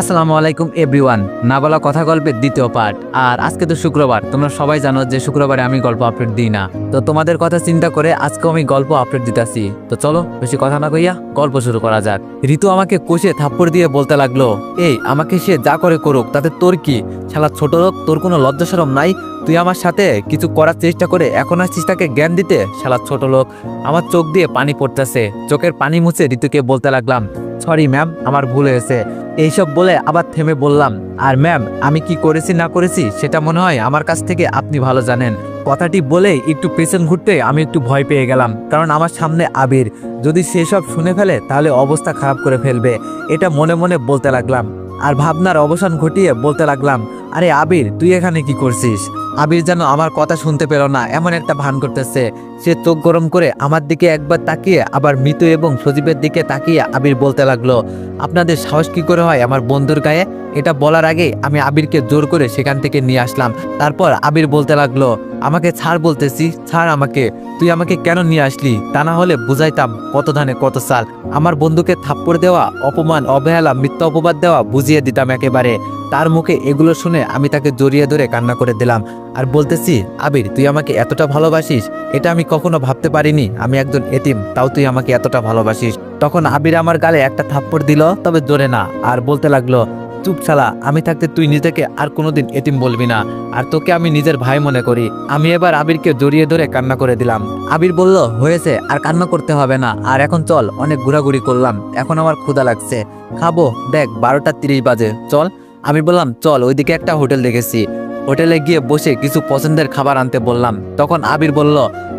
আসসালামু আলাইকুম, এভরিওয়ান। না বলা কথা গল্পের দ্বিতীয় পার্ট আর আজকে তো শুক্রবার। তোমরা সবাই জানো যে শুক্রবারে আমি গল্প আপডেট দিই না। তো তোমাদের কথা চিন্তা করে আজকেও আমি গল্প আপডেট দিতেছি। তো চলো, বেশি কথা না কইয়া গল্প শুরু করা যাক। ঋতু আমাকে কষে থাপ্পড় দিয়ে বলতে লাগল, এই, আমাকে সে যা করে করুক, তাতে তোর কি? শালা ছোট লোক, তোর কোনো লজ্জা সরম নাই? তুই আমার সাথে কিছু করার চেষ্টা করে এখন আসছিস তাকে জ্ঞান দিতে? শালা ছোট লোক, আমার চোখ দিয়ে পানি পড়তেছে। চোখের পানি মুছে ঋতুকে বলতে লাগলাম সরি ম্যাম আমার ভুল হয়েছে। এইসব বলে আবার থেমে বললাম, আর ম্যাম আমি কি করেছি না করেছি সেটা মনে হয় আমার কাছ থেকে আপনি ভালো জানেন। কথাটি বলেই একটু পেছন ঘুরতে আমি একটু ভয় পেয়ে গেলাম, কারণ আমার সামনে আবির। যদি সেসব শুনে ফেলে, তাহলে অবস্থা খারাপ করে ফেলবে, এটা মনে মনে বলতে লাগলাম। আর ভাবনার অবসান ঘটিয়ে বলতে লাগলাম আরে আবির, তুই এখানে কি করছিস? আবির যেন আমার কথা শুনতে পেল না, এমন একটা ভান করতেছে। সে চোখ গরম করে আমার দিকে একবার তাকিয়ে আবার মৃত এবং সজীবের দিকে তাকিয়ে আবির বলতে লাগল, আপনাদের সাহস কি করে হয় আমার বন্ধুর গায়ে? এটা বলার আগে আমি আবিরকে জোর করে সেখান থেকে নিয়ে আসলাম। তারপর আবির বলতে লাগল, আমাকে ছাড় বলতেছি, ছাড় আমাকে। তুই আমাকে কেন নিয়ে আসলি? তা না হলে বুঝাইতাম কত ধানে কত সাল। আমার বন্ধুকে থাপ্পড় দেওয়া, অপমান, অবহেলা, মিথ্যা অপবাদ দেওয়া বুঝিয়ে দিতাম একেবারে। তার মুখে এগুলো শুনে আমি তাকে জড়িয়ে ধরে কান্না করে দিলাম। আর বলতেছি, আবির, তুই আমাকে এতটা ভালোবাসিস, এটা আমি কখনো ভাবতে পারিনি। আমি একজন এতিম, তাও তুই আমাকে এতটা ভালোবাসিস। তখন আবির আমার গালে একটা থাপ্পড় দিল, তবে জোরে না, আর বলতে লাগল, চুপ শালা, আমি থাকতে তুই নিজেকে আর কোনোদিন এতিম বলবি না। আর তোকে আমি নিজের ভাই মনে করি। আমি এবার আবিরকে জড়িয়ে ধরে কান্না করে দিলাম। আবির বলল, হয়েছে, আর কান্না করতে হবে না। আর এখন চল, অনেক ঘোরাঘুরি করলাম। এখন আমার ক্ষুধা লাগছে। খাব, দেখ, বারোটা তিরিশ বাজে, চল। আমি বললাম, চল, ওইদিকে একটা হোটেল দেখেছি। হোটেলে গিয়ে বসে কিছু পছন্দের খাবার আনতে বললাম। তখন আবির বলল,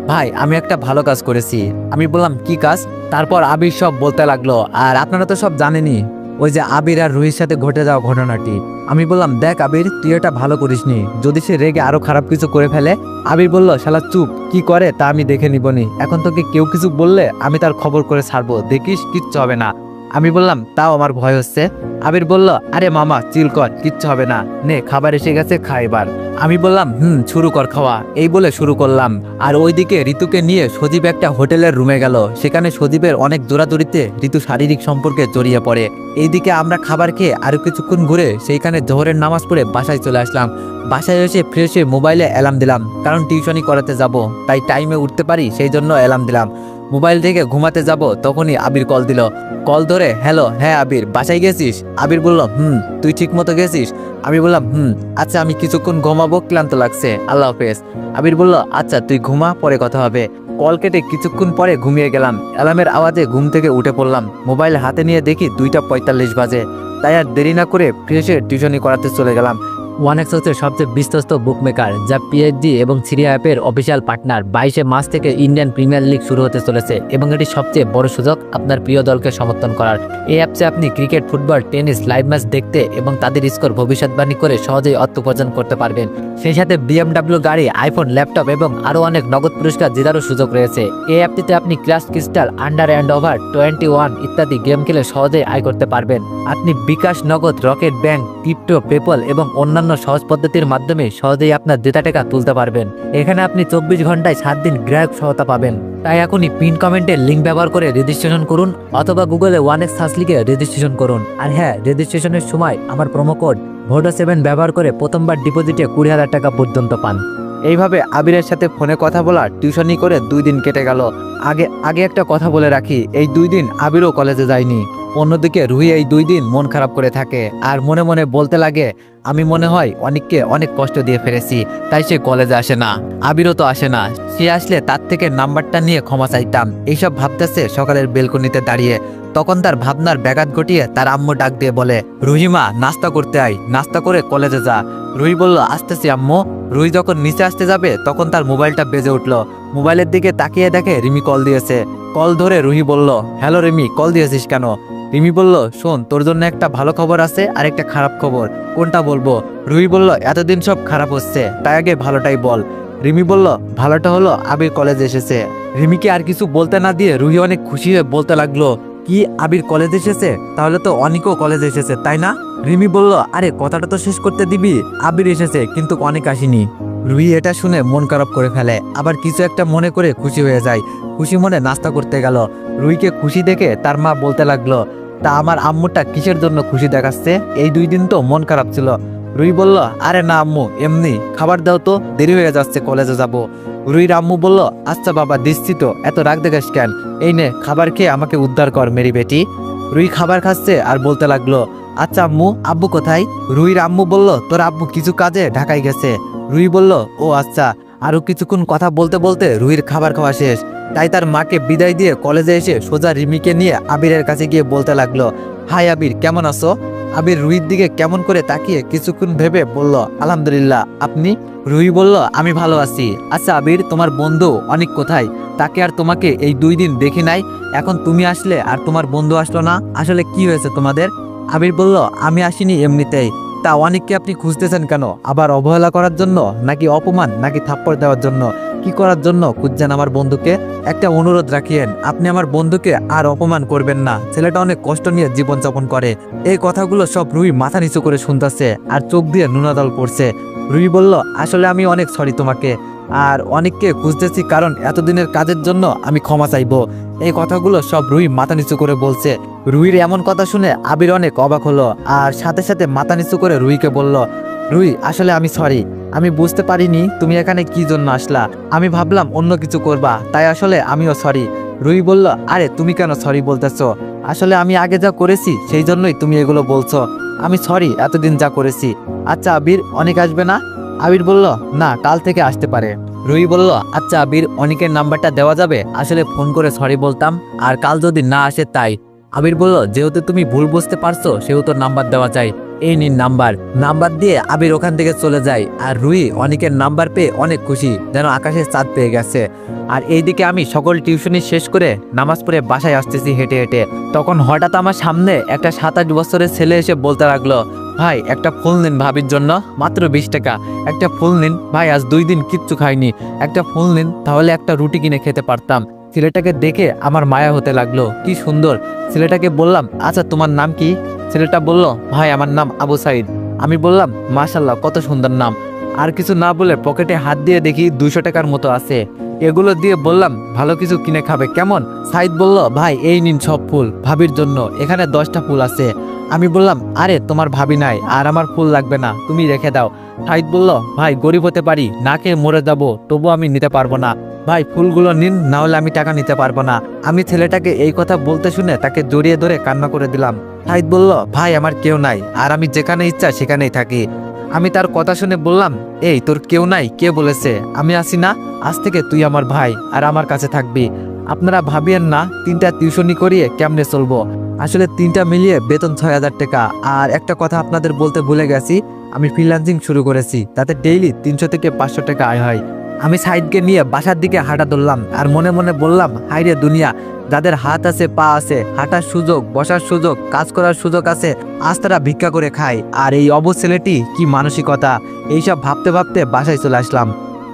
ভাই, আমি একটা ভালো কাজ করেছি। আমি বললাম, কি কাজ? তারপর আবির সব বলতে লাগল, আর আপনারা তো সব জানেনই, ওই যে আবির আর রুহির সাথে ঘটে যাওয়া ঘটনাটি। আমি বললাম, দেখ আবির, তুই এটা ভালো করিসনি। যদি সে রেগে আরও খারাপ কিছু করে ফেলে? আবির বলল, শালা চুপ, কি করে তা আমি দেখে নিবনি। এখন তোকে কেউ কিছু বললে আমি তার খবর করে ছাড়বো। দেখিস, কিচ্ছু হবে না। আমি বললাম, তাও আমার ভয় হচ্ছে। আবির বলল, আরে মামা, চিল কর, কিচ্ছু হবে না। নে, খাবার এসে গেছে, খা এবার। আমি বললাম, হুম, শুরু কর খাওয়া। এই বলে শুরু করলাম। আর ওইদিকে ঋতুকে নিয়ে সজীব একটা হোটেলের রুমে গেল। সেখানে সজীবের অনেক দৌড়াদৌড়িতে ঋতু শারীরিক সম্পর্কে জড়িয়ে পড়ে। এইদিকে আমরা খাবার খেয়ে আরও কিছুক্ষণ ঘুরে সেইখানে জোহরের নামাজ পড়ে বাসায় চলে আসলাম। বাসায় এসে ফ্রেশ মোবাইলে অ্যালার্ম দিলাম, কারণ টিউশনি করাতে যাব। তাই টাইমে উঠতে পারি, সেই জন্য অ্যালার্ম দিলাম। মোবাইল থেকে ঘুমাতে যাব, তখনই আবির কল দিল। কল ধরে, হ্যালো হ্যাঁ আবির, বাসায় গেছিস? আবির বলল হুম, তুই ঠিক মতো গেছিস? আমি বললাম, হুম আচ্ছা আমি কিছুক্ষণ ঘুমাবো, ক্লান্ত লাগছে, আল্লাহ হাফেজ। আবির বলল আচ্ছা তুই ঘুমা, পরে কথা হবে। কল কেটে কিছুক্ষণ পরে ঘুমিয়ে গেলাম। অ্যালার্মের আওয়াজে ঘুম থেকে উঠে পড়লাম। মোবাইল হাতে নিয়ে দেখি দুইটা পঁয়তাল্লিশ বাজে। তাই আর দেরি না করে ফ্রেশে টিউশনি করাতে চলে গেলাম। ওয়ান এক্স হচ্ছে সবচেয়ে বিশ্বস্ত বুকমেকার যা পিএইচডি এবং সিরিয়া অ্যাপের অফিসিয়াল পার্টনার বাইশে মাস থেকে ইন্ডিয়ান প্রিমিয়ার লিগ শুরু হতে চলেছে এবং এটি সবচেয়ে বড় সুযোগ আপনার প্রিয় দলকে সমর্থন করার। এই অ্যাপসে আপনি cricket football tennis live match দেখতে এবং তাদের স্কোর ভবিষ্যৎবাণী করে সহজেই অর্থ উপার্জন করতে পারবেন। সেই সাথে বিএমডাব্লিউ গাড়ি আইফোন ল্যাপটপ এবং আরও অনেক নগদ পুরস্কার জেতারও সুযোগ রয়েছে। এই অ্যাপটিতে আপনি class crystal under and over twenty one ইত্যাদি গেম খেলে সহজেই আয় করতে পারবেন। আপনি বিকাশ নগদ রকেট ব্যাংক ক্রিপ্টো পেপল এবং অন্যান্য সহজ পদ্ধতির মাধ্যমে সহজেই আপনার ডেটা টাকা তুলতে পারবেন। এখানে আপনি চব্বিশ ঘন্টায় সাত দিন গ্রাহক সহায়তা পাবেন। তাই এখনই পিন কমেন্টের লিঙ্ক ব্যবহার করে রেজিস্ট্রেশন করুন অথবা গুগলে ওয়ান এক্স সার্চ লিখে রেজিস্ট্রেশন করুন। আর হ্যাঁ রেজিস্ট্রেশনের সময় আমার প্রোমো কোড ভোডো সেভেন ব্যবহার করে প্রথমবার ডিপোজিটে কুড়ি হাজার টাকা পর্যন্ত পান। এইভাবে আবিরের সাথে ফোনে কথা বলা টিউশনি করে দুই দিন কেটে গেল। আগে আগে একটা কথা বলে রাখি, এই দুই দিন আবিরও কলেজে যায়নি। অন্যদিকে রুহি এই দুই দিন মন খারাপ করে থাকে। আর মনে মনে বলতে লাগে আমি মনে হয় অনেককে অনেক কষ্ট দিয়ে ফেলেছি, তাই সে কলেজে আসে না। আবিরও তো আসে না। সে আসলে তার থেকে নাম্বারটা নিয়ে ক্ষমা চাইতাম। এইসব ভাবতেছে সকালের বেলকনিতে দাঁড়িয়ে। তখন তার ভাবনার ব্যাঘাত ঘটিয়ে তার আম্মু ডাক দিয়ে বলে, রুহিমা, নাস্তা করতে আয়। নাস্তা করে কলেজে যা। রুহি বলল, আসতেছি আম্মু। রুহি যখন নিচে আসতে যাবে, তখন তার মোবাইলটা বেজে উঠল। মোবাইলের দিকে তাকিয়ে দেখে রিমি কল দিয়েছে। কল ধরে রুহি বলল, হ্যালো রিমি কল দিয়েছিস কেন? রিমি বলল, শোন, তোর জন্য একটা ভালো খবর আছে আর একটা খারাপ খবর। কোনটা বলব? রুহি বলল, এতদিন সব খারাপ হচ্ছে, তাই আগে ভালোটাই বল। রিমি বলল, ভালোটা হলো আবির কলেজ এসেছে। রিমিকে আর কিছু বলতে না দিয়ে রুহি অনেক খুশি হয়ে বলতে লাগল, কি আবির কলেজ এসেছে? তাহলে তো অনেকও কলেজ এসেছে, তাই না? রিমি বলল, আরে, কথাটা তো শেষ করতে দিবি, আবির এসেছে, কিন্তু অনেক আসেনি। রুহি এটা শুনে মন খারাপ করে ফেলে, আবার কিছু একটা মনে করে খুশি হয়ে যায়। খুশি মনে নাস্তা করতে গেল। রুহিকে খুশি দেখে তার মা বলতে লাগল তা আমার আম্মুটা কিসের জন্য খুশি দেখাচ্ছে? এই দুই দিন তো মন খারাপ ছিল। রুই বলল, আরে না আম্মু, এমনি। খাবার দাও তো, দেরি হয়ে যাচ্ছে, কলেজে যাব। রুইর আম্মু বলল আচ্ছা বাবা, দিচ্ছি তো। এত রাগ দেখাস কেন? এই নে, খাবার খেয়ে আমাকে উদ্ধার কর, মেরি বেটি। রুই খাবার খাচ্ছে আর বলতে লাগল আচ্ছা আম্মু, আব্বু কোথায়? রুইর আম্মু বলল, তোর আব্বু কিছু কাজে ঢাকায় গেছে। রুই বলল, ও আচ্ছা। আরও কিছুক্ষণ কথা বলতে বলতে রুইর খাবার খাওয়া শেষ। তাই তার মাকে বিদায় দিয়ে কলেজে এসে সোজা রিমিকে নিয়ে আবিরের কাছে গিয়ে বলতে লাগল, হাই আবির, কেমন আছো? আবির রুইর দিকে কেমন করে তাকিয়ে কিছুক্ষণ ভেবে বলল, আলহামদুলিল্লাহ, আপনি? রুই বলল, আমি ভালো আছি। আচ্ছা আবির, তোমার বন্ধু অনেক কোথায়? তাকে আর তোমাকে এই দুই দিন দেখি নাই। এখন তুমি আসলে আর তোমার বন্ধু আসলো না। আসলে কি হয়েছে তোমাদের? আবির বলল, আমি আসিনি এমনিতেই। তা অনেককে আপনি খুঁজতেছেন কেন? আবার অবহেলা করার জন্য নাকি অপমান, নাকি থাপ্পড় দেওয়ার জন্য? কি করার জন্য খুঁজছেন আমার বন্ধুকে? একটা অনুরোধ রাখিয়েন, আপনি আমার বন্ধুকে আর অপমান করবেন না। ছেলেটা অনেক কষ্ট নিয়ে জীবনযাপন করে। এই কথাগুলো সব রুই মাথা নিচু করে শুনতেছে আর চোখ দিয়ে নুনাদল পড়ছে রুই বলল, আসলে আমি অনেক সরি তোমাকে। আর অনেককে খুঁজতেছি কারণ এতদিনের কাজের জন্য আমি ক্ষমা চাইব। এই কথাগুলো সব রুই মাথা নিচু করে বলছে। রুইর এমন কথা শুনে আবির অনেক অবাক হলো আর সাথে সাথে মাথা নিচু করে রুইকে বলল, রুই, আসলে আমি সরি আমি বুঝতে পারিনি তুমি এখানে কি জন্য আসলা। আমি ভাবলাম অন্য কিছু করবা, তাই আসলে আমিও সরি রুই বলল, আরে, তুমি কেন সরি বলতেছ? আসলে আমি আগে যা করেছি সেই জন্যই তুমি এগুলো বলছো। আমি সরি এতদিন যা করেছি। আচ্ছা আবির, অনেক আসবে না? আবির বলল, না, কাল থেকে আসতে পারে। রুই বলল আচ্ছা আবির, অনেকের নাম্বারটা দেওয়া যাবে? আসলে ফোন করে সরি বলতাম, আর কাল যদি না আসে তাই। আবির বলল, যেহেতু তুমি ভুল বুঝতে পারছ, সেহেতু নাম্বার দেওয়া চাই। এই নিন নাম্বার। নাম্বার দিয়ে আবির ওখান থেকে চলে যায়, আর রুই অনেকের নাম্বার পেয়ে অনেক খুশি, যেন আকাশের চাঁদ পেয়ে গেছে। আর এইদিকে আমি সকল টিউশনি শেষ করে নামাজ পড়ে বাসায় আসতেছি হেঁটে হেঁটে। তখন হঠাৎ আমার সামনে একটা সাত আট বছরের ছেলে এসে বলতে লাগল ভাই, একটা ফুল নিন ভাবির জন্য। মাত্র বিশ টাকা। একটা ফুল নিন। ভাই, আজ দুই দিন কিচ্ছু খাইনি। একটা ফুল নিন, তাহলে একটা রুটি কিনে খেতে পারতাম। ছেলেটাকে দেখে আমার মায়া হতে লাগল। কি সুন্দর। ছেলেটাকে বললাম আচ্ছা তোমার নাম কি? ছেলেটা বলল, ভাই, আমার নাম আবু সাইদ। আমি বললাম মাশাল্লাহ কত সুন্দর নাম। আর কিছু না বলে পকেটে হাত দিয়ে দেখি দুশো টাকার মতো আছে। এগুলো দিয়ে বললাম, ভালো কিছু কিনে খাবে কেমন? সাইদ বলল, ভাই, এই নিন সব ফুল ভাবির জন্য। এখানে দশটা ফুল আছে। আমি বললাম, আরে, তোমার ভাবি নাই, আর আমার ফুল লাগবে না, তুমি রেখে দাও। সাইদ বলল, ভাই, গরিব হতে পারি, না খেয়ে মরে যাব তবু আমি নিতে পারব না। ভাই, ফুলগুলো নিন না হলে আমি টাকা নিতে পারব না। আমি ছেলেটাকে এই কথা বলতে শুনে তাকে জড়িয়ে ধরে কান্না করে দিলাম। সাইদ বলল, ভাই, আমার কেউ নাই, আর আমি যেখানে ইচ্ছা সেখানেই থাকি। আমি তার কথা শুনে বললাম, এই, তোর কেউ নাই, কে বলেছে? আমি আসি না? আজ থেকে তুই আমার ভাই, আর আমার কাছে থাকবি। আপনারা ভাবিয়েন না, তিনটা টিউশনি করিয়ে কেমনে চলবো। আসলে তিনটা মিলিয়ে বেতন ছয় হাজার টাকা। আর একটা কথা আপনাদের বলতে ভুলে গেছি, আমি ফ্রিল্যান্সিং শুরু করেছি, তাতে ডেইলি তিনশো থেকে পাঁচশো টাকা আয় হয়। আমি সাইডকে নিয়ে বাসার দিকে হাঁটা ধরলাম, আর মনে মনে বললাম হাইরে দুনিয়া, যাদের হাত আছে, পা আছে, হাঁটার সুযোগ, বসার সুযোগ, কাজ করার সুযোগ আছে, আজ তারা ভিক্ষা করে খায়। আর এই ছেলেটি কি মানসিকতা? এইসব ভাবতে ভাবতে বাসায় চলে আসলাম।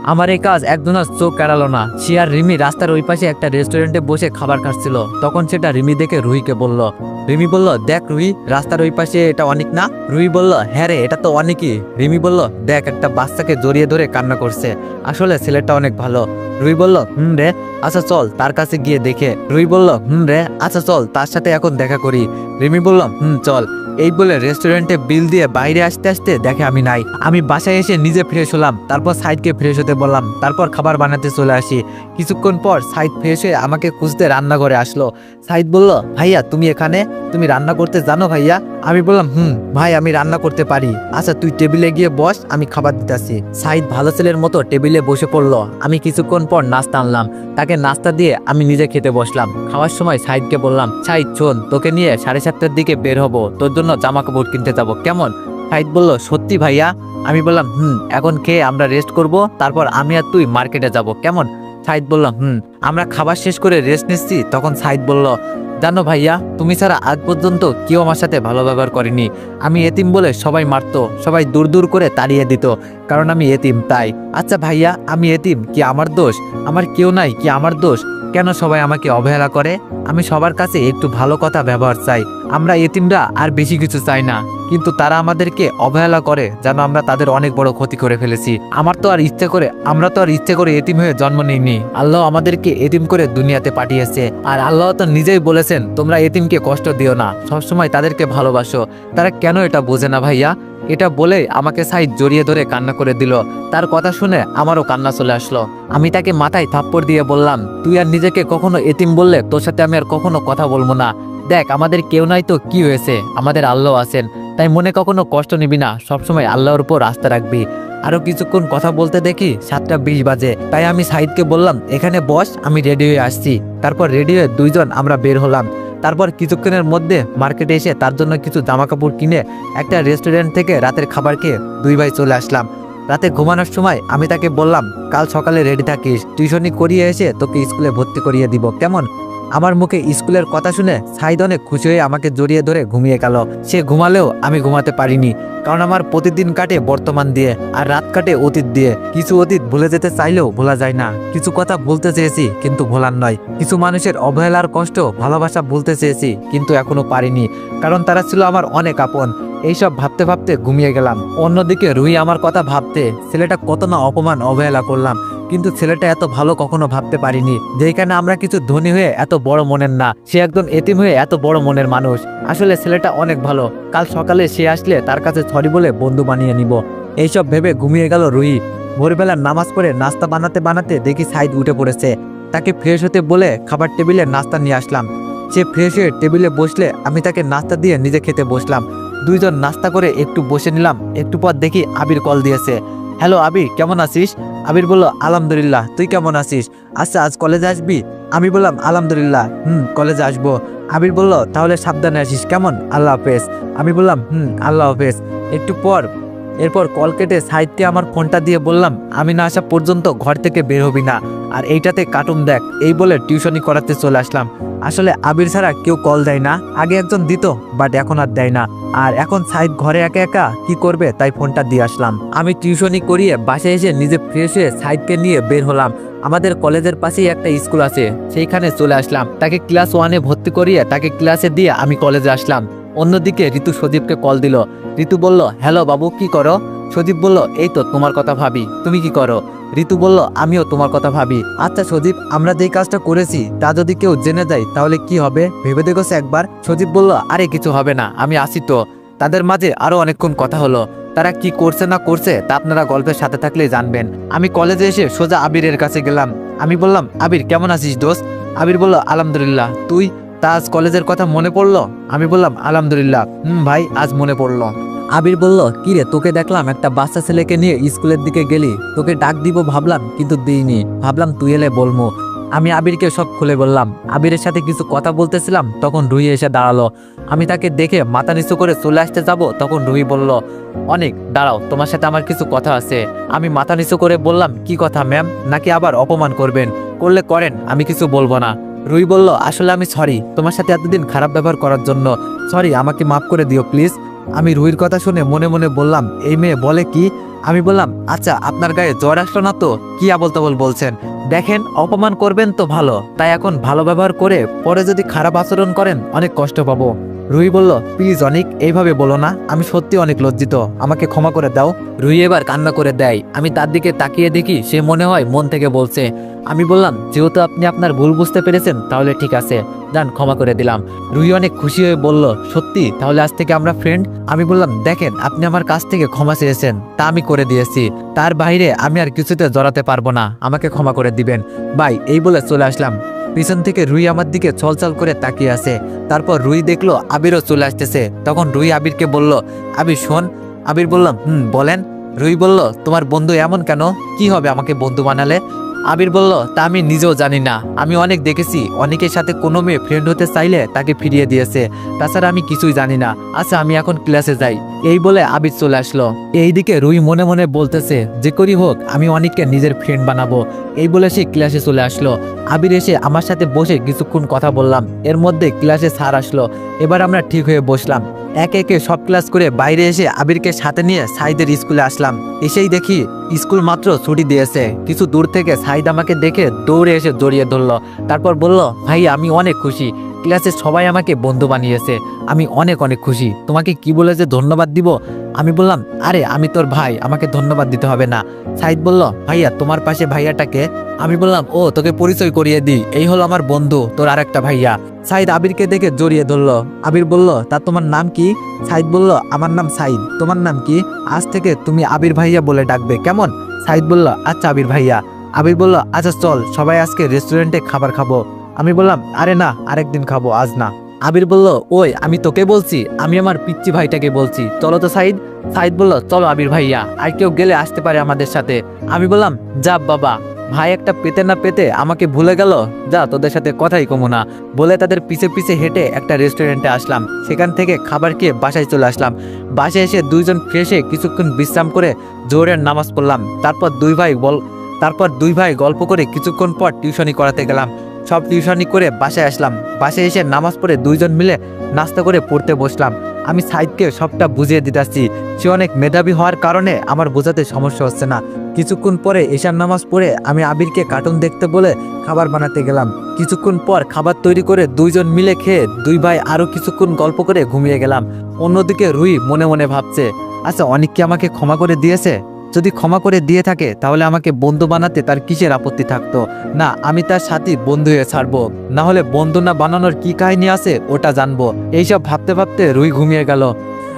আমার এই কাজ একজনের চোখ কেড়ালো না। সে আর রিমি রাস্তার ওই পাশে একটা রেস্টুরেন্টে বসে খাবার খাচ্ছিল। তখন সেটা রিমি দেখে রুহিকে বলল, রিমি বলল, দেখ রুহি, রাস্তার ওই পাশে এটা অনেক না? রুহি বলল হ্যাঁ রে, এটা তো অনেকই। রিমি বলল, দেখ, একটা বাচ্চাকে জড়িয়ে ধরে কান্না করছে। আসলে ছেলেটা অনেক ভালো। রুই বলল, হুম রে আচ্ছা চল, তার কাছে গিয়ে দেখে। রুই বলল, হুম রে আচ্ছা চল, তার সাথে এখন দেখা করি। রিমি বলল, হুম, চল। এই বলে রেস্টুরেন্টে বিল দিয়ে বাইরে আসতে আসতে দেখে আমি নাই। আমি বাসায় এসে নিজে ফ্রেশ হলাম, তারপর সাইডকে ফ্রেশ হতে বললাম, তারপর খাবার বানাতে চলে আসি। কিছুক্ষণ পর সাইদ হয়ে আমাকে খুঁজতে রান্নাঘরে আসলো। সাইদ বলল, ভাইয়া, তুমি এখানে? তুমি রান্না করতে জানো ভাইয়া? আমি বললাম, হুম, ভাই, আমি রান্না করতে পারি। আচ্ছা তুই টেবিলে গিয়ে বস, আমি খাবার দিতেছি। সাইদ ভালো ছেলের মতো টেবিলে বসে পড়ল। আমি কিছুক্ষণ পর নাস্তা আনলাম। তাকে নাস্তা দিয়ে আমি নিজে খেতে বসলাম। খাওয়ার সময় সাইদকে বললাম, সাইদ, শোন, তোকে নিয়ে সাড়ে সাতটার দিকে বের হব। তোর জন্য জামা কাপড় কিনতে যাব। কেমন? সাইদ বলল, সত্যি ভাইয়া? আমি বললাম, হুম, এখন খেয়ে আমরা রেস্ট করব। তারপর আমি আর তুই মার্কেটে যাব। কেমন? সাইদ বলল, হুম, আমরা খাবার শেষ করে রেস্ট নিচ্ছি। তখন সাইদ বলল, জানো ভাইয়া, তুমি ছাড়া আজ পর্যন্ত কেউ আমার সাথে ভালো ব্যবহার করেনি। আমি এতিম বলে সবাই মারতো, সবাই দূর দূর করে তাড়িয়ে দিত, কারণ আমি এতিম তাই। আচ্ছা ভাইয়া, আমি এতিম, কি আমার দোষ? আমার কেউ নাই, কি আমার দোষ? কেন সবাই আমাকে অবহেলা করে? আমি সবার কাছে একটু ভালো কথা ব্যবহার চাই। আমরা এতিমরা আর বেশি কিছু চাই না। কিন্তু তারা আমাদেরকে অবহেলা করে যেন আমরা তাদের অনেক বড় ক্ষতি করে ফেলেছি। আমার তো আর ইচ্ছে করে, আমরা তো আর ইচ্ছে করে এতিম হয়ে জন্ম নিইনি। আল্লাহ আমাদেরকে এতিম করে দুনিয়াতে পাঠিয়েছে। আর আল্লাহ তো নিজেই বলেছেন, তোমরা এতিমকে কষ্ট দিও না, সবসময় তাদেরকে ভালোবাসো। তারা কেন এটা বোঝে না ভাইয়া? এটা বলে আমাকে সাইড জড়িয়ে ধরে কান্না করে দিল। তার কথা শুনে আমারও কান্না চলে আসলো। আমি তাকে মাথায় থাপ্পড় দিয়ে বললাম, তুই আর নিজেকে কখনো এতিম বললে তোর সাথে আমি আর কখনো কথা বলব না। দেখ, আমাদের কেউ নাই তো কি হয়েছে? আমাদের আল্লাহ আছেন, তাই মনে কখনো কষ্ট নিবি না, সবসময় আল্লাহর উপর আস্থা রাখবি। আরও কিছুক্ষণ কথা বলতে দেখি সাতটা বিশ বাজে, তাই আমি সাইদকে বললাম, এখানে বস, আমি রেডি আসছি। তারপর রেডি দুইজন আমরা বের হলাম। তারপর কিছুক্ষণের মধ্যে মার্কেটে এসে তার জন্য কিছু জামা কাপড় কিনে একটা রেস্টুরেন্ট থেকে রাতের খাবার খেয়ে দুই ভাই চলে আসলাম। রাতে ঘুমানোর সময় আমি তাকে বললাম, কাল সকালে রেডি থাকিস, টিউশনি করিয়ে এসে তোকে স্কুলে ভর্তি করিয়ে দিব, কেমন? আমার মুখে স্কুলের কথা শুনে সাইদ অনেক খুশি হয়ে আমাকে জড়িয়ে ধরে ঘুমিয়ে গেল। সে ঘুমালেও আমি ঘুমাতে পারিনি, কারণ আমার প্রতিদিন কাটে বর্তমান দিয়ে আর রাত কাটে অতীত দিয়ে। কিছু অতীত ভুলে যেতে চাইলেও ভোলা যায় না। কিছু কথা বলতে চেয়েছি, কিন্তু ভোলার নয়। কিছু মানুষের অবহেলার কষ্ট, ভালোবাসা বলতে চেয়েছি, কিন্তু এখনও পারিনি, কারণ তারা ছিল আমার অনেক আপন। এইসব ভাবতে ভাবতে ঘুমিয়ে গেলাম। অন্যদিকে রুই আমার কথা ভাবতে, ছেলেটা কত না অপমান, অবহেলা করলাম। কিন্তু ছেলেটা এত ভালো কখনো ভাবতে পারিনি যেখানে আমরা কিছু ধনী হয়ে এত বড় মনের না। সে একদম এতিম হয়ে এত বড় মনের মানুষ। আসলে ছেলেটা অনেক ভালো। কাল সকালে সে আসলে তার কাছে সরি বলে বন্ধু বানিয়ে নিব। এইসব ভেবে ঘুমিয়ে গেল রুহি। ভোরবেলা নামাজ পড়ে নাস্তা বানাতে বানাতে দেখি সাইদ উঠে পড়েছে। তাকে ফ্রেশ হতে বলে খাবার টেবিলে নাস্তা নিয়ে আসলাম। সে ফ্রেশ হয়ে টেবিলে বসলে আমি তাকে নাস্তা দিয়ে নিজে খেতে বসলাম। দুইজন নাস্তা করে একটু বসে নিলাম। একটু পর দেখি আবির কল দিয়েছে। হ্যালো আবির কেমন আছিস? আবির বলল, আলহামদুলিল্লাহ, তুই কেমন আছিস? আচ্ছা আজ কলেজে আসবি? আমি বললাম, আলহামদুলিল্লাহ, হুম, কলেজে আসব। আবির বলল, তাহলে সাবধানে আসিস, কেমন? আল্লাহ হাফেজ। আমি বললাম, হুম, আল্লাহ হাফেজ। একটু পর, এরপর কল কেটে সাহিত্যে আমার ফোনটা দিয়ে বললাম, আমি না আসা পর্যন্ত ঘর থেকে বের হবি না। আর এইটাতে কার্টুন দেখ। এই বলে টিউশনি করাতে চলে আসলাম। আসলে আবির ছাড়া কেউ কল দেয় না। আগে একজন দিত বাট এখন আর দেয় না। আর এখন সাইদ ঘরে একা একা কি করবে, তাই ফোনটা দিয়ে আসলাম। আমি টিউশনি করিয়ে বাসায় এসে নিজে ফ্রেশ হয়ে সাইদকে নিয়ে বের হলাম। আমাদের কলেজের পাশেই একটা স্কুল আছে। সেইখানে চলে আসলাম। তাকে ক্লাস ওয়ানে ভর্তি করিয়ে তাকে ক্লাসে দিয়ে আমি কলেজে আসলাম। অন্যদিকে ঋতু সদীপকে কল দিল। ঋতু বলল, হ্যালো বাবু, কি করো? সদীপ বলল, এই তো তোমার কথা ভাবি, তুমি কি করো? ঋতু বলল, আমিও তোমার কথা ভাবি। আচ্ছা সদীপ আমরা যেই কাজটা করেছি, তা যদি কেউ জেনে যায়, তাহলে কি হবে? ভেবে দেখোছে একবার। সদীপ বলল, আরে কিছু হবে না, আমি আসি তো। তাদের মাঝে আরও অনেকক্ষণ কথা হলো। তারা কি করছে না করছে, তা আপনারা গল্পের সাথে থাকলেই জানবেন। আমি কলেজে এসে সোজা আবিরের কাছে গেলাম। আমি বললাম, আবির, কেমন আছিস দোস্ত? আবির বলল, আলহামদুলিল্লাহ। তুই? তা আজ কলেজের কথা মনে পড়ল? আমি বললাম, আলহামদুলিল্লাহ। হুম ভাই, আজ মনে পড়ল। আবির বলল, কি রে, তোকে দেখলাম একটা বাচ্চা ছেলেকে নিয়ে স্কুলের দিকে গেলি। তোকে ডাক দিব ভাবলাম, কিন্তু দিইনি। ভাবলাম, তুই এলে বলমু। আমি আবিরকে সব খুলে বললাম। আবিরের সাথে কিছু কথা বলতেছিলাম, তখন রুহি এসে দাঁড়াল। আমি তাকে দেখে মাথা নিচু করে চলে আসতে যাব, তখন রুহি বলল, অনেক, দাঁড়াও, তোমার সাথে আমার কিছু কথা আছে। আমি মাথা নিচু করে বললাম, কি কথা, ম্যাম? নাকি আবার অপমান করবেন? করলে করেন, আমি কিছু বলব না। রুই বলল, আসলে আমি সরি তোমার সাথে এতদিন খারাপ ব্যবহার করার জন্য। সরি আমাকে মাফ করে দিও প্লিজ আমি রুইর কথা শুনে মনে মনে বললাম, এই মেয়ে বলে কি? আমি বললাম আচ্ছা আপনার গায়ে জ্বর আসলো না তো? কি আবল তাবল বলছেন? দেখেন, অপমান করবেন তো ভালো, তাই এখন ভালো ব্যবহার করে পরে যদি খারাপ আচরণ করেন, অনেক কষ্ট পাবো। রুহি বলল, প্লিজ অনিক, এইভাবে বলো না। আমি সত্যি অনেক লজ্জিত। আমাকে ক্ষমা করে দাও। রুহি এবার কান্না করে দেয়। আমি তার দিকে তাকিয়ে দেখি, সে মনে হয় মন থেকে বলছে, আমি বললাম, যেহেতু আপনি আপনার ভুল বুঝতে পেরেছেন, তাহলে ঠিক আছে। যান, ক্ষমা করে দিলাম। রুহি অনেক খুশি হয়ে বলল, সত্যি, তাহলে আজ থেকে আমরা ফ্রেন্ড আমি বললাম, দেখেন, আপনি আমার কাছ থেকে ক্ষমা চেয়েছেন, তা আমি করে দিয়েছি। তার বাইরে আমি আর কিছুতে জড়াতে পারব না। আমাকে ক্ষমা করে দিবেন। ভাই, এই বলে চলে আসলাম। পিছন থেকে রুই আমার দিকে ছলছল করে তাকিয়ে আছে। তারপর রুই দেখল আবিরও চলে আসতেছে। তখন রুই আবিরকে বলল, আবির, শোন। আবির বললাম, হুম, বলেন। রুই বলল, তোমার বন্ধু এমন কেন? কি হবে আমাকে বন্ধু বানালে? আবির বলল, তা আমি নিজেও জানি না। আমি অনেক দেখেছি। অনেকের সাথে কোনো মেয়ে ফ্রেন্ড হতে চাইলে তাকে ফিরিয়ে দিয়েছে। তাছাড়া আমি কিছুই জানি না। আচ্ছা আমি এখন ক্লাসে যাই। এই বলে আবির চলে আসলো। এইদিকে রুই মনে মনে বলতেছে, যে করি হোক, আমি অনেককে নিজের ফ্রেন্ড বানাবো। এই বলে সে ক্লাসে চলে আসলো। আবির এসে আমার সাথে বসে কিছুক্ষণ কথা বললাম। এর মধ্যে ক্লাসে স্যার আসলো। এবার আমরা ঠিক হয়ে বসলাম। একে একে সব ক্লাস করে বাইরে এসে আবিরকে সাথে নিয়ে সাইদের স্কুলে আসলাম। এসেই দেখি স্কুল মাত্র ছুটি দিয়েছে। কিছু দূর থেকে সাইদ আমাকে দেখে দৌড়ে এসে জড়িয়ে ধরলো। তারপর বলল, ভাই, আমি অনেক খুশি। ক্লাসে সবাই আমাকে বন্ধু বানিয়েছে। আমি অনেক অনেক খুশি। তোমাকে কি বলে যে ধন্যবাদ দিব? আমি বললাম, আরে, আমি তোর ভাই, আমাকে ধন্যবাদ দিতে হবে না। সাইদ বলল, ভাইয়া, তোমার পাশে ভাইয়াটাকে? আমি বললাম, ও, তোকে পরিচয় করিয়ে দিই, এই হলো আমার বন্ধু, তোর আর একটা ভাইয়া। সাইদ আবিরকে দেখে জড়িয়ে ধরলো। আবির বলল, তা তোমার নাম কি? সাইদ বলল, আমার নাম সাইদ, তোমার নাম কি? আজ থেকে তুমি আবির ভাইয়া বলে ডাকবে, কেমন? সাইদ বলল আচ্ছা আবির ভাইয়া। আবির বলল আচ্ছা চল, সবাই আজকে রেস্টুরেন্টে খাবার খাব। আমি বললাম, আরে না, আরেকদিন খাব, আজ না। আবির বলল, ওই, আমি তোকে বলছি, আমি আমার পিচ্চি ভাইটাকে বলছি। চলো তো সাইদ সাইদ বলল, চলো আবির ভাইয়া, আর কেউ গেলে আসতে পারে আমাদের সাথে। আমি বললাম, যা বাবা, ভাই একটা পেতে না পেতে আমাকে ভুলে গেল? যা, তোদের সাথে কথাই কমো না। বলে তাদের পিছে পিছে হেঁটে একটা রেস্টুরেন্টে আসলাম। সেখান থেকে খাবার খেয়ে বাসায় চলে আসলাম। বাসায় এসে দুইজন ফ্রেশে কিছুক্ষণ বিশ্রাম করে জোরের নামাজ পড়লাম। তারপর দুই ভাই বল, তারপর দুই ভাই গল্প করে কিছুক্ষণ পর টিউশনি করাতে গেলাম। সব টিউশনি করে বাসায় আসলাম। বাসায় এসে নামাজ পড়ে দুইজন মিলে নাস্তা করে পড়তে বসলাম। আমি সাইদকে সবটা বুঝিয়ে দিতেছি। সে অনেক মেধাবী হওয়ার কারণে আমার বোঝাতে সমস্যা হচ্ছে না। কিছুক্ষণ পরে এশার নামাজ পড়ে আমি আবিরকে কার্টুন দেখতে বলে খাবার বানাতে গেলাম। কিছুক্ষণ পর খাবার তৈরি করে দুইজন মিলে খেয়ে দুই ভাই আরও কিছুক্ষণ গল্প করে ঘুমিয়ে গেলাম। অন্যদিকে রুই মনে মনে ভাবছে আচ্ছা অনেক কি আমাকে ক্ষমা করে দিয়েছে? যদি ক্ষমা করে দিয়ে থাকে, তাহলে আমাকে বন্ধু বানাতে তার কিসের আপত্তি থাকতো? না, আমি তার সাথে বন্ধু হয়ে ছাড়বো। না হলে বন্ধু না বানানোর কি কাহিনী আছে, ওটা জানব। এইসব ভাবতে ভাবতে রুই ঘুমিয়ে গেল।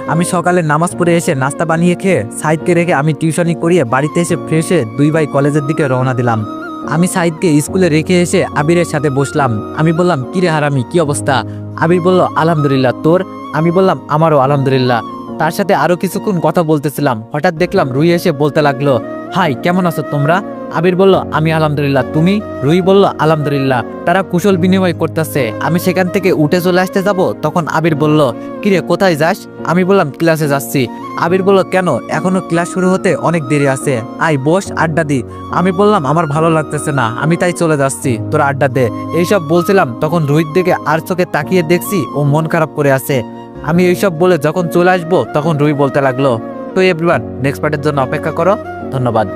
আমি সকালে নামাজ পড়ে এসে নাস্তা বানিয়ে খেয়ে সাইদকে রেখে আমি টিউশনি করিয়ে বাড়িতে এসে ফ্রেশে দুই ভাই কলেজের দিকে রওনা দিলাম। আমি সাইদকে স্কুলে রেখে এসে আবিরের সাথে বসলাম। আমি বললাম, কিরে হারামি, কি অবস্থা? আবির বলল, আলহামদুলিল্লাহ, তোর? আমি বললাম, আমারও আলহামদুলিল্লাহ। তার সাথে আরও কিছুক্ষণ কথা বলতেছিলাম। হঠাৎ দেখলাম রুই এসে বলতে লাগল, হাই, কেমন আছো তোমরা? আবির বলল, আমি আলহামদুলিল্লাহ, তুমি? রুই বলল, আলহামদুলিল্লাহ, তারা কুশল বিনিময় করতেছে, আমি সেখান থেকে উঠে চলে আসতে যাব? তখন আবির বলল, কিরে, কোথায় যাস? আমি বললাম, ক্লাসে যাচ্ছি। আবির বলল, কেন? এখনও ক্লাস শুরু হতে অনেক দেরি আছে। আই বস, আড্ডা দি। আমি বললাম, আমার ভালো লাগতেছে না, আমি তাই চলে যাচ্ছি, তোরা আড্ডা দে। এইসব বলছিলাম, তখন রোহিত দিকে আর চোখে তাকিয়ে দেখছি ও মন খারাপ করে আছে। আমি এইসব বলে যখন চলে আসব, তখন রুই বলতে লাগল, তো এভরিওয়ান নেক্সট পার্টের জন্য অপেক্ষা করো। ধন্যবাদ।